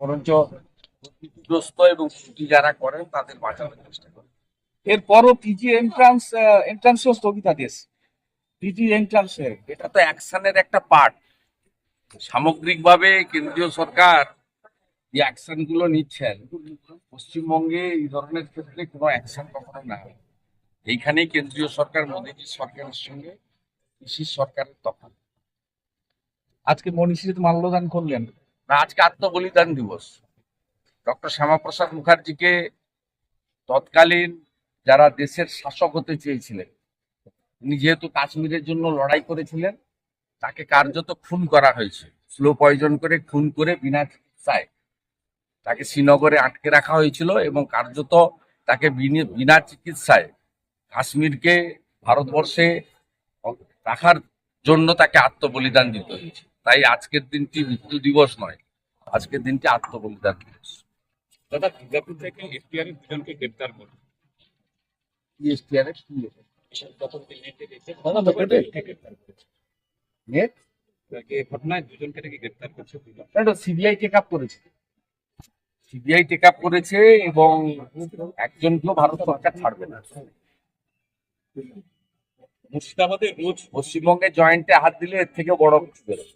বরঞ্চ দুর্নীতিগ্রস্ত এবং ত্রুটি যারা করেন তাদের বাঁচানোর চেষ্টা করেন। এরপরও পিজি এন্ট্রান্স এন্ট্রান্সও স্থগিতাদেশ পিজি এন্ট্রান্সের এটা তো অ্যাকশনের একটা পার্ট সামগ্রিকভাবে কেন্দ্রীয় সরকার যে অ্যাকশনগুলো নিচ্ছেন পশ্চিমবঙ্গে এই ধরনের ক্ষেত্রে কোনো অ্যাকশন কখনো না এইখানেই কেন্দ্রীয় সরকার মোদীজি সরকারের সঙ্গে কৃষি সরকারের তফাৎ। আজকে মনীষীতে মাল্যদান করলেন। না আজকে আত্মবলিদান দিবস। ডক্টর শ্যামাপ্রসাদ মুখার্জিকে তৎকালীন যারা দেশের শাসক হতে চেয়েছিলেন, উনি যেহেতু কাশ্মীরের জন্য লড়াই করেছিলেন, তাকে কার্যত খুন করা হয়েছে। স্লো পয়জন করে, খুন করে বিনা চিকিৎসায় তাকে শ্রীনগরে আটকে রাখা হয়েছিল এবং কার্যত তাকে বিনা চিকিৎসায় কাশ্মীরকে ভারতবর্ষে রাখার জন্য তাকে আত্মবলিদান দিতে হয়েছে। তাই আজকের দিনটি মৃত্যু দিবস নয় আজকের দিনটি আত্মবলিদান দিবস। দাদা দুর্গাপুর থেকে দুজনকে গ্রেপ্তার করল কি? নেটে? ঘটনায় দুজনকে নাকি করছে সিবিআই টেক আপ করেছে। সিবিআই টেক আপ করেছে এবং একজনকেও ভারত সরকার ছাড়বে না। মুর্শিদাবাদে রোজ পশ্চিমবঙ্গে জয়েন্টে হাত দিলে এর থেকে বড় কিছু বেরোবে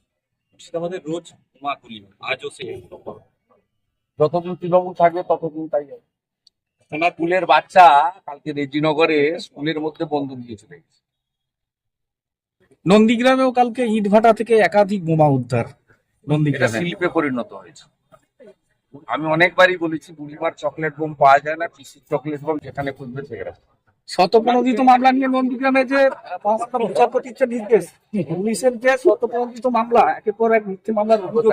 মুর্শিদাবাদে রোজ বোমা গুলি আজও সে যতদিন তৃণমূল থাকবে ততদিন তাই হবে। থানা স্কুলের বাচ্চা কালকে রেজিনগরে স্কুলের মধ্যে বন্দুক দিয়ে চলে গেছে। নন্দীগ্রামেও কালকে ইটভাটা থেকে একাধিক বোমা উদ্ধার নন্দীগ্রামে। শিল্পে পরিণত হয়েছে। আমি অনেকবারই বলেছি বুড়িমার চকলেট বোম পাওয়া যায় না পিসির চকলেট বোম যেখানে খুঁজবে সেখানে। শতপ্রণোদিত মামলা নিয়ে নন্দীগ্রামে যে বিচারপতির যে নির্দেশ। পুলিশের যে শতপ্রণোদিত মামলা একের পর এক মিথ্যে মামলার অভিযোগ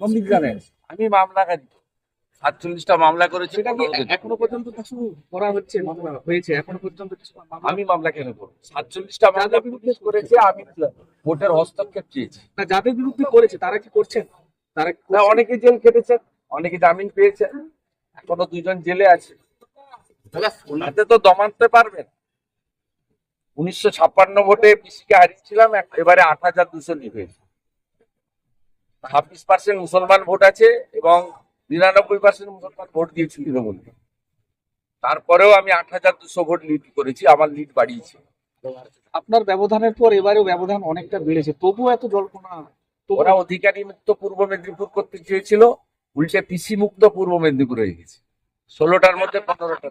নন্দীগ্রামে। আমি মামলাকারী সাতচল্লিশটা মামলা করেছি সেটা কি এখনও পর্যন্ত কিছু করা হচ্ছে মামলা হয়েছে? এখনও পর্যন্ত কিছু মামলা আমি মামলা কেন করব? সাতচল্লিশটা মামলা বিরুদ্ধে করেছে আমি ভোটের হস্তক্ষেপ চেয়েছি। না, যাদের বিরুদ্ধে করেছে তারা কি করছেন? তারা? অনেকে জেল কেটেছে অনেকে জামিন পেয়েছে। এখনও দুজন জেলে আছে। ওনাতে তো দমাতে পারবেন। উনিশশো ছাপ্পান্ন ভোটে পিসিকে হারিয়েছিলাম এবারে আট হাজার দুশো হয়েছে ছাব্বিশ পার্সেন্ট মুসলমান ভোট আছে এবং নিরানব্বই পার্সেন্ট মুসলমান ভোট দিয়েছে তৃণমূল। তারপরেও আমি আট হাজার দুশো ভোট লিড করেছি আমার লিড বাড়িয়েছে। আপনার ব্যবধানের পর এবারেও ব্যবধান অনেকটা বেড়েছে তবুও এত জল্পনা ওরা অধিকারী মুক্ত পূর্ব মেদিনীপুর করতে চেয়েছিল উল্টে পিসি মুক্ত পূর্ব মেদিনীপুর হয়ে গেছে। ষোলোটার মধ্যে পনেরোটা।